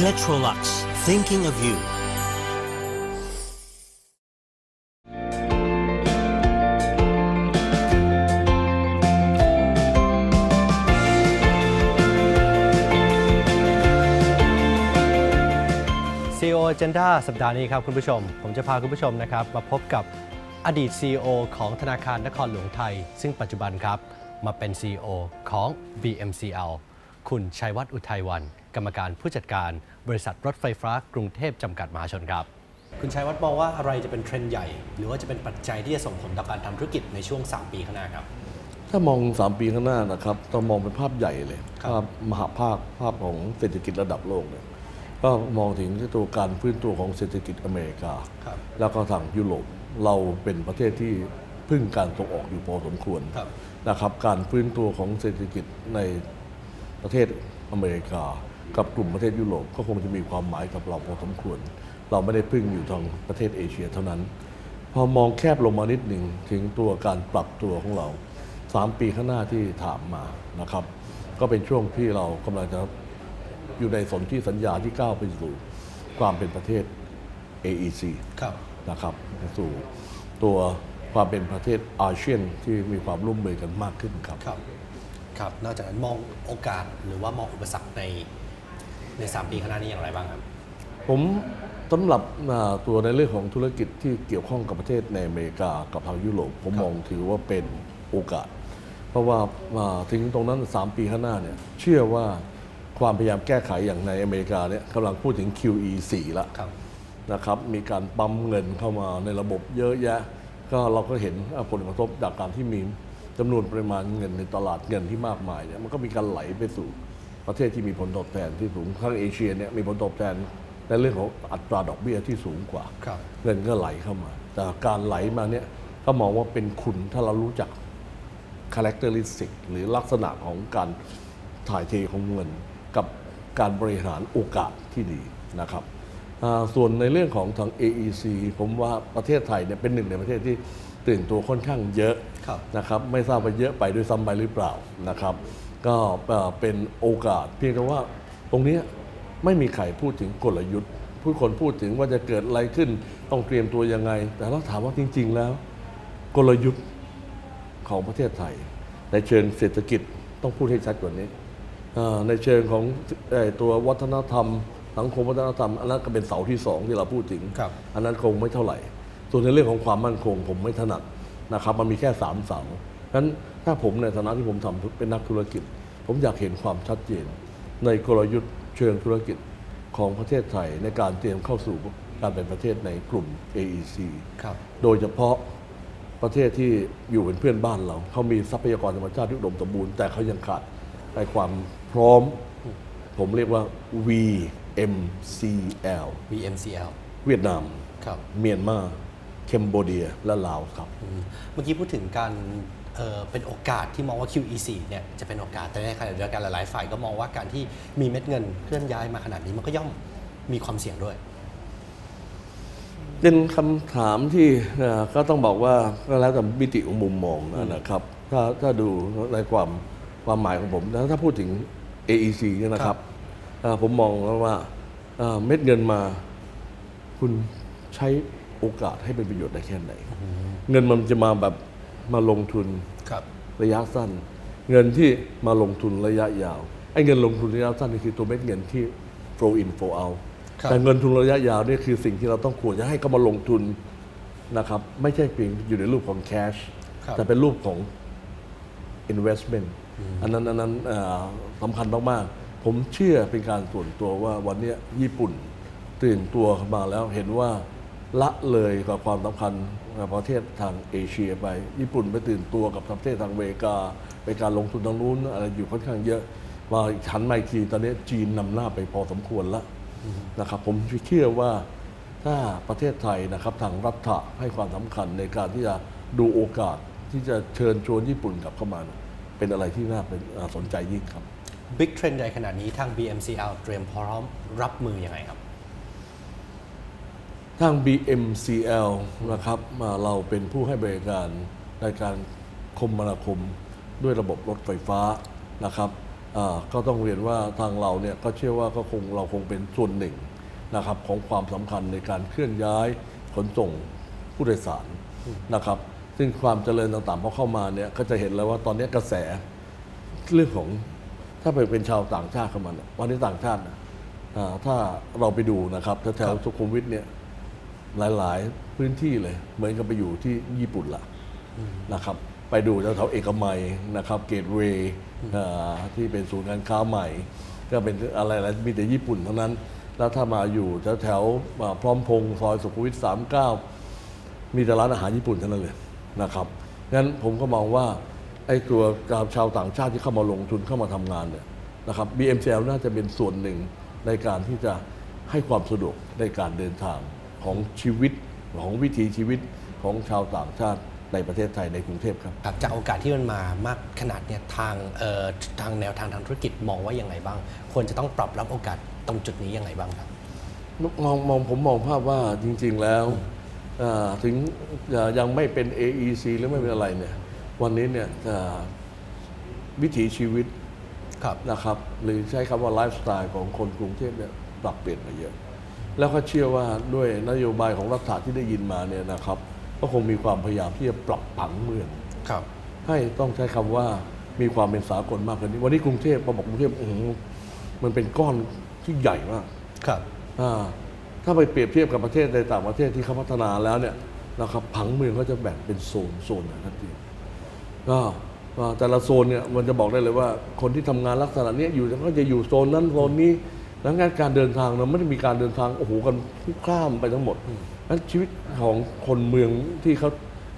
Electrolux, thinking of you. CEO Agenda สัปดาห์นี้ครับคุณผู้ชม ผมจะพาคุณผู้ชมนะครับ มาพบกับอดีต CEO ของธนาคารนครหลวงไทย ซึ่งปัจจุบันครับ มาเป็น CEO ของ BMCL คุณชัยวัฒน์อุทัยวัน กรรมการผู้จัดการบริษัทรถไฟฟ้ากรุงเทพจำกัดมหาชนครับ คุณชัยวัฒน์มองว่าอะไรจะเป็นเทรนด์ใหญ่ หรือว่าจะเป็นปัจจัยที่จะส่งผลต่อการทำธุรกิจในช่วง 3 ปีข้างหน้าครับ ถ้ามอง 3 ปีข้างหน้านะครับต้องมองเป็นภาพใหญ่เลยครับภาพมหาภาคภาพของเศรษฐกิจระดับโลกเนี่ยก็มองถึงที่ตัวการฟื้นตัวของเศรษฐกิจอเมริกาครับแล้วก็ทางยุโรปเราเป็นประเทศที่พึ่งการส่งออกอยู่พอสมควรครับนะครับ การฟื้นตัวของเศรษฐกิจในประเทศอเมริกา กับกลุ่มประเทศยุโรปก็คงจะมีความหมายกับเราพอสมควร เราไม่ได้พึ่งอยู่ทางประเทศเอเชียเท่านั้น พอมองแคบลงมานิดหนึ่งถึงตัวการปรับตัวของเรา 3 ปีข้างหน้าที่ถามมานะครับ ก็เป็นช่วงที่เรากำลังจะอยู่ในสนที่สัญญาที่ก้าวไปสู่ความเป็นประเทศ AEC ครับนะครับสู่ตัวความเป็นประเทศอาเซียนที่มีความร่วมมือกันมากขึ้นครับ ครับ ครับ นอกจากนั้นมองโอกาสหรือว่ามองอุปสรรคใน ใน 3 ปีข้างหน้านี้อย่างไรบ้างครับ ผมสำหรับอ่าตัวในเรื่องของธุรกิจที่เกี่ยวข้องกับประเทศในอเมริกากับทางยุโรปผมมองถือว่าเป็นโอกาส เพราะว่าอ่าถึงตรงนั้น 3 ปีข้างหน้าเนี่ยเชื่อว่าความพยายามแก้ไขอย่างในอเมริกาเนี่ยกำลังพูดถึง QE 4ละครับนะครับมีการปั๊มเงินเข้ามาในระบบเยอะแยะ ก็เราก็เห็นผลกระทบจากการที่มีจำนวนปริมาณเงินในตลาดเงินที่มากมายเนี่ยมันก็มีการไหลไปสู่ ประเทศที่มีผลตอบแทนที่สูงทั้งเอเชียเนี่ยมีผลตอบแทนในเรื่องของอัตราดอกเบี้ยที่สูงกว่าครับเงินก็ไหลเข้ามา แต่การไหลมาเนี่ยก็มองว่าเป็นคุณถ้าเรารู้จัก characteristic หรือลักษณะของการถ่ายเทของเงิน กับการบริหารโอกาสที่ดีนะครับอ่าส่วนในเรื่องของทาง AEC ผมว่าประเทศไทยเนี่ยเป็นหนึ่งในประเทศที่ตื่นตัวค่อนข้างเยอะครับ นะครับไม่ทราบว่าเยอะไปด้วยซ้ำไปหรือเปล่านะครับ ก็เอ่อเป็นโอกาสเพียงแต่ว่าตรงเนี้ยไม่มีใครพูดถึงกลยุทธ์ผู้คนพูดถึงว่าจะเกิดอะไรขึ้นต้องเตรียมตัวยังไง แต่เราถามว่าจริง ๆ แล้ว กลยุทธ์ของประเทศไทย ในเชิงเศรษฐกิจต้องพูดให้ชัดกว่านี้อ่าในเชิงของเอ่อตัววัฒนธรรมสังคมวัฒนธรรมอันนั้นก็เป็นเสาที่สองที่เราพูดถึงครับอันนั้นคงไม่เท่าไหร่ ส่วนในเรื่องของความมั่นคงผมไม่ถนัด นะครับมันมีแค่สามเสาฉะนั้นถ้าผมในฐานะที่ผมทำเป็นนักธุรกิจ ผมอยากเห็นความชัดเจน ในกลยุทธ์เชิงธุรกิจของประเทศไทยในการเตรียมเข้าสู่การเป็นประเทศในกลุ่ม AEC ครับโดยเฉพาะประเทศที่อยู่เป็นเพื่อนบ้านเรา เขามีทรัพยากรธรรมชาติที่อุดมสมบูรณ์แต่เขายังขาดในความพร้อม ผมเรียกว่า VMCL VMCL เวียดนามครับเมียนมา เคมโบเดียและลาวครับอืมเมื่อกี้พูดถึงการเอ่อเป็นโอกาสที่มองว่า QE4 เนี่ยจะเป็นโอกาส แต่ในขณะเดียวกันหลายๆฝ่ายก็มองว่าการที่มีเม็ดเงินเคลื่อนย้ายมาขนาดนี้มันก็ย่อมมีความเสี่ยงด้วย เป็นคำถามที่เอ่อก็ต้องบอกว่าก็แล้วแต่มิติของมุมมองนะครับ ถ้าถ้าดูในความความหมายของผมแล้วถ้าพูดถึง AEC เนี่ยนะครับเอ่อผมมองว่าเอ่อเม็ดเงินมา คุณใช้ โอกาสให้เป็นประโยชน์ได้แค่ไหน เงินมันจะมาแบบมาลงทุนครับระยะสั้น เงินที่มาลงทุนระยะยาวไอ้เงินลงทุนระยะสั้นนี่คือตัวเม็ดเงินที่ flow in flow out ครับแต่เงินทุนระยะยาวนี่คือสิ่งที่เราต้องควรจะให้เขามาลงทุนนะครับไม่ใช่เพียงอยู่ในรูปของ cash ครับแต่เป็นรูปของ investment อันนั้นอันนั้นเอ่อสำคัญมากๆ ผมเชื่อเป็นการส่วนตัวว่าวันเนี้ยญี่ปุ่นตื่นตัวมาแล้วเห็นว่า ละเลยกับความสำคัญกับประเทศทางเอเชียไป ญี่ปุ่นไปตื่นตัวกับประเทศทางอเมริกาไปการลงทุนทางนู้นอะไรอยู่ค่อนข้างเยอะมาหันไมาอีกทีตอนนี้จีนนำหน้าไปพอสมควรแล้วนะครับผมเชื่อว่าถ้าประเทศไทยนะครับทางรัฐะให้ความสำคัญในการที่จะดูโอกาสที่จะเชิญชวนญี่ปุ่นกลับเข้ามา เป็นอะไรที่น่าเป็นสนใจยิ่งครับบิ๊กเทรนด์ใหญ่ขนาดนี้ทาง BMCL เตรียมพร้อมรับมือยังไงครับ ทาง BMCL นะครับเราเป็นผู้ให้บริการในการคมนาคมด้วยระบบรถไฟฟ้านะครับก็ต้องเรียนว่าทางเราเนี่ยก็เชื่อว่าก็คงเราคงเป็นส่วนหนึ่งนะครับของความสำคัญในการเคลื่อนย้ายขนส่งผู้โดยสารนะครับ ซึ่งความเจริญต่างๆพอเข้ามาเนี่ยก็จะเห็นแล้วว่าตอนนี้กระแสเรื่องของถ้าไปเป็นชาวต่างชาติเข้ามาเนี่ยวันนี้ต่างชาตินะถ้าเราไปดูนะครับแถวสุขุมวิทเนี่ย หลาย ๆ พื้นที่เลย เหมือนกับไปอยู่ที่ญี่ปุ่นละนะครับ ไปดูแถวๆเอกมัยนะครับเกตเวย์ที่เป็นศูนย์การค้าใหม่ ก็เป็นอะไรอะไรมีแต่ญี่ปุ่นเท่านั้น แล้วถ้ามาอยู่แถวๆอ่าพร้อมพงษ์ซอยสุขุมวิท 39 มีแต่ร้านอาหารญี่ปุ่นเท่านั้นเลยนะครับงั้นผมก็มองว่าไอ้ตัวชาวต่างชาติที่เข้ามาลงทุนเข้ามาทำงานเนี่ยนะครับ BMCL น่าจะเป็นส่วนหนึ่งในการที่จะให้ความสะดวกในการเดินทาง ของชีวิตของวิถีชีวิตของชาวต่างชาติในประเทศไทยในกรุงเทพครับ ครับจากโอกาสที่มันมามากขนาดเนี่ยทางเอ่อทางแนวทางทางธุรกิจมองว่ายังไงบ้าง ควรจะต้องปรับรับโอกาสตรงจุดนี้ยังไงบ้างครับมองมองผมมองภาพว่าจริง ๆแล้วอ่าถึงอ่ายังไม่เป็น AEC หรือไม่เป็นอะไรเนี่ยวันนี้เนี่ยอ่าวิถีชีวิตครับนะครับ หรือใช้คำว่าไลฟ์สไตล์ของคนกรุงเทพเนี่ยปรับเปลี่ยนมาเยอะ แล้วก็เชื่อว่าด้วยนโยบายของรัฐบาลที่ได้ยินมาเนี่ยนะครับ ก็คงมีความพยายามที่จะปรับผังเมือง ครับ ให้ต้องใช้คำว่ามีความเป็นสากลมากขึ้นนี้วันนี้กรุงเทพพอบอกกรุงเทพอื้อหือมันเป็นก้อนที่ใหญ่มาก ครับอ่าถ้าไปเปรียบเทียบกับประเทศในต่างประเทศที่เขาพัฒนาแล้วเนี่ยนะครับผังเมืองก็จะแบ่งเป็นโซนโซนนะทันทีก็ก็แต่ละโซนเนี่ยมันจะบอกได้เลยว่า คนที่ทำงานลักษณะเนี้ยอยู่ก็จะอยู่โซนนั้นโซนนี้ แล้วงานการเดินทางเราไม่ได้มีการเดินทางโอ้โหกันทุกข้ามไปทั้งหมดนั้นชีวิตของคนเมืองที่เขา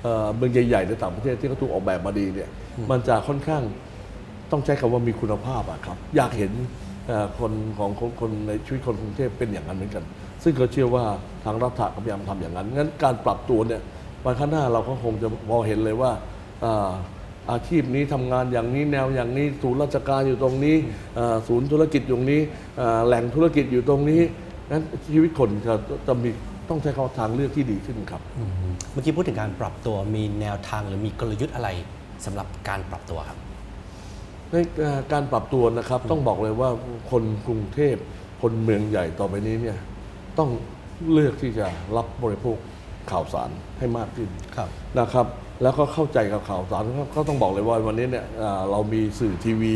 เอ่อเมืองใหญ่ๆในต่างประเทศที่เขาถูกออกแบบมาดีเนี่ยมันจะค่อนข้างต้องใช้คำว่ามีคุณภาพอะครับ อยากเห็นเอ่อคนของคนคนในชีวิตคนกรุงเทพเป็นอย่างนั้นเหมือนกัน ซึ่งก็เชื่อว่าทางรัฐก็พยายามทำอย่างนั้นงั้นการปรับตัวเนี่ยวันข้างหน้าเราก็คงจะพอเห็นเลยว่า อ่าอาชีพนี้ทำงานอย่างนี้แนวอย่างนี้ศูนย์ราชการอยู่ตรงนี้อ่าศูนย์ธุรกิจอยู่ตรงนี้อ่าแหล่งธุรกิจอยู่ตรงนี้งั้นชีวิตคนจะจะมีต้องใช้คำว่าทางเลือกที่ดีขึ้นครับเมื่อกี้พูดถึงการปรับตัวมีแนวทางหรือมีกลยุทธ์อะไรสำหรับการปรับตัวครับในเอ่อการปรับตัวนะครับต้องบอกเลยว่าคนกรุงเทพคนเมืองใหญ่ต่อไปนี้เนี่ยต้องเลือกที่จะรับบริโภคข่าวสารให้มากขึ้นครับนะครับ แล้วก็เข้าใจกับข่าวสารก็ก็ต้องบอกเลยว่าวันนี้เนี่ยเอ่อเรามีสื่อทีวี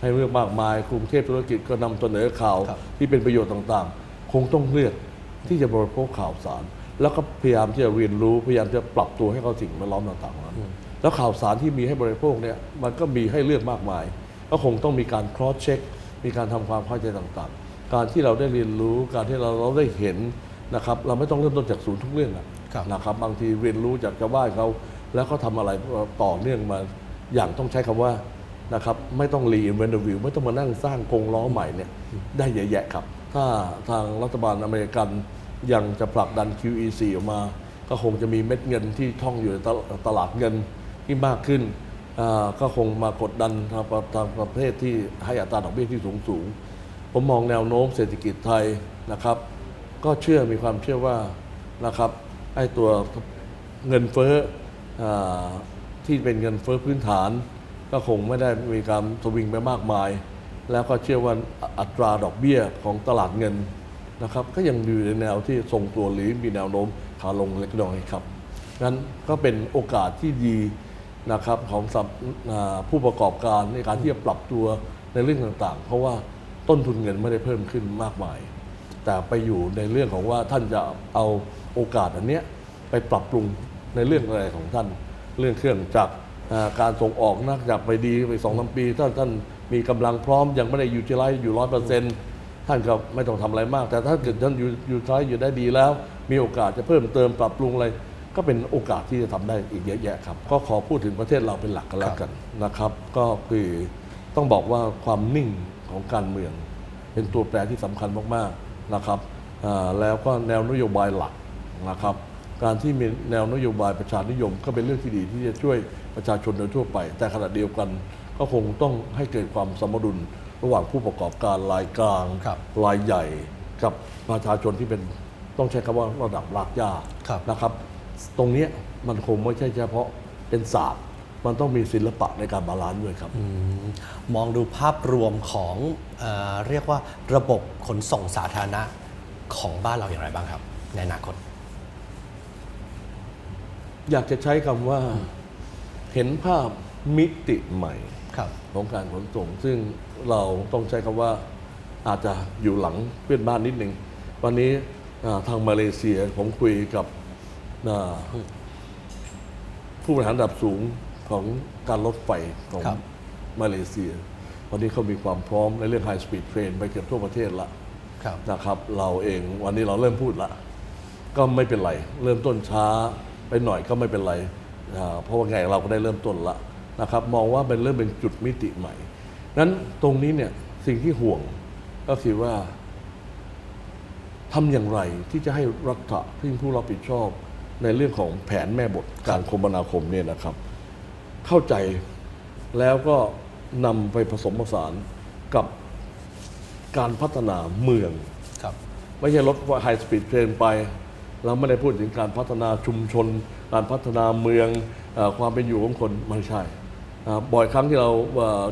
ให้เลือกมากมายกรุงเทพธุรกิจก็นำเสนอข่าวครับที่เป็นประโยชน์ต่างๆ คงต้องเลือกที่จะบริโภคข่าวสาร แล้วก็พยายามที่จะเรียนรู้พยายามจะปรับตัวให้เข้าสิ่งแวดล้อมต่างๆนั้นแล้วข่าวสารที่มีให้บริโภคเนี่ยมันก็มีให้เลือกมากมาย ก็คงต้องมีการ cross check มีการทำความเข้าใจต่างๆ การที่เราได้เรียนรู้การที่เราเราได้เห็นนะครับเราไม่ต้องเริ่มต้นจากศูนย์ทุกเรื่องอะครับนะครับบางทีเรียนรู้จากชาวบ้านเขา แล้วเขาทำอะไรต่อเนื่องมาอย่างต้องใช้คำว่านะครับไม่ต้อง reinvent the wheel ไม่ต้องมานั่งสร้างกรงล้อใหม่เนี่ยได้เยอะแยะครับ ถ้าทางรัฐบาลอเมริกันยังจะผลักดัน QE4 ออกมา ก็คงจะมีเม็ดเงินที่ท่องอยู่ในตลาดเงินที่มากขึ้น ก็คงมากดดันทางประทางประเทศที่ให้อัตราดอกเบี้ยที่สูงสูงผมมองแนวโน้มเศรษฐกิจไทยนะครับ ก็เชื่อมีความเชื่อว่านะครับไอ้ตัวเงินเฟ้อ ที่เป็นเงินเฟ้อพื้นฐาน ก็คงไม่ได้มีการสวิงไปมากมาย แล้วก็เชื่อว่าอัตราดอกเบี้ยของตลาดเงินนะครับ ก็ยังอยู่ในแนวที่ทรงตัวหรือมีแนวโน้มขาลงเล็กน้อยครับงั้นก็เป็นโอกาสที่ดีนะครับของผู้ประกอบการในการที่จะปรับตัวในเรื่องต่างๆ เพราะว่าต้นทุนเงินไม่ได้เพิ่มขึ้นมากมาย แต่ไปอยู่ในเรื่องของว่าท่านจะเอาโอกาสอันเนี้ยไปปรับปรุง ในเรื่องอะไรของท่าน เรื่องเครื่องจักรอ่าการส่งออกนักจากไปดีไปสองสามปีท่านท่านมีกำลังพร้อมยังไม่ได้ยูทิลไลซ์อยู่ร้อยเปอร์เซ็นต์ท่านก็ไม่ต้องทำอะไรมาก แต่ถ้าเกิดท่านยูยูทิลไลซ์อยู่ได้ดีแล้ว มีโอกาสจะเพิ่มเติมปรับปรุงอะไรก็เป็นโอกาสที่จะทำได้อีกเยอะแยะครับ ก็ขอพูดถึงประเทศเราเป็นหลักกันแล้วกันนะครับ ก็คือต้องบอกว่าความนิ่งของการเมือง เป็นตัวแปรที่สำคัญมากๆนะครับอ่าแล้วก็แนวนโยบายหลักนะครับ การที่มีแนวนโยบายประชานิยม ก็เป็นเรื่องที่ดีที่จะช่วยประชาชนโดยทั่วไป แต่ขณะเดียวกันก็คงต้องให้เกิดความสมดุลระหว่างผู้ประกอบการรายกลางครับรายใหญ่ กับประชาชนที่เป็นต้องใช้คำว่าระดับรากหญ้าครับนะครับ ตรงเนี้ยมันคงไม่ใช่เฉพาะเป็นศาสตร์มันต้องมีศิลปะในการบาลานซ์ด้วยครับมองดูภาพรวมของเออเรียกว่าระบบขนส่งสาธารณะของบ้านเราอย่างไรบ้างครับ ในอนาคต อยากจะใช้คำว่าเห็นภาพมิติใหม่ครับของการขนส่ง ซึ่งเราต้องใช้คำว่าอาจจะอยู่หลังเพื่อนบ้านนิดหนึ่งวันนี้อ่าทางมาเลเซียผมคุยกับอ่าผู้บริหารระดับสูงของการรถไฟของครับมาเลเซีย วันนี้เขามีความพร้อมในเรื่อง High Speed Train ไปเกือบทั่วประเทศละครับนะครับ เราเองวันนี้เราเริ่มพูดละ ก็ไม่เป็นไร เริ่มต้นช้า ไปหน่อยก็ไม่เป็นไรอ่าเพราะว่าไงเราก็ได้เริ่มต้นละนะครับ มองว่าเป็นเริ่มเป็นจุดมิติใหม่ นั้นตรงนี้เนี่ยสิ่งที่ห่วงก็คือว่าทำอย่างไรที่จะให้รัฐะที่ผู้รับผิดชอบในเรื่องของแผนแม่บทการคมนาคมเนี่ยนะครับ เข้าใจแล้วก็นำไปผสมผสานกับการพัฒนาเมืองครับไม่ใช่รถไฮสปีดเทรนไป เราไม่ได้พูดถึงการพัฒนาชุมชน การพัฒนาเมืองอความเป็นอยู่ของคนไม่ใช่บ่อยครั้งที่เรา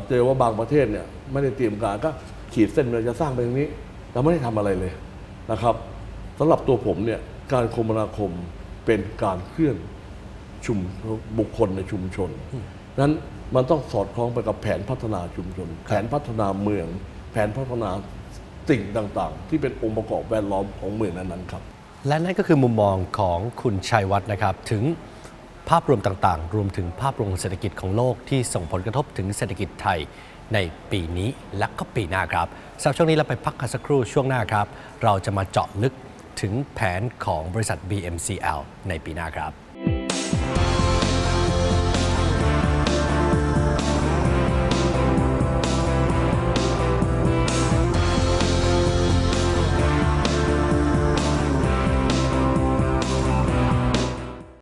เจอว่าบางประเทศเนี่ยไม่ได้เตรียมการก็ขีดเส้นเลยจะสร้างไปตรงนี้เราไม่ได้ทำอะไรเลยนะครับสำหรับตัวผมเนี่ยการคมนาคมเป็นการเคลื่อนชุมบุคคลในชุมชนนั้นมันต้องสอดคล้องไปกับแผนพัฒนาชุมชน แผนพัฒนาเมือง แผนพัฒนาสิ่งต่าง ๆ ที่เป็นองค์ประกอบแวดล้อมของเมืองนั้นๆครับ และนั่นก็คือมุมมองของคุณชัยวัฒน์นะครับ ถึงภาพรวมต่างๆ รวมถึงภาพรวมเศรษฐกิจของโลกที่ส่งผลกระทบถึงเศรษฐกิจไทยในปีนี้และก็ปีหน้าครับสำหรับช่วงนี้เราไปพักกันสักครู่ช่วงหน้าครับ เราจะมาเจาะลึกถึงแผนของบริษัท BMCL ในปีหน้าครับ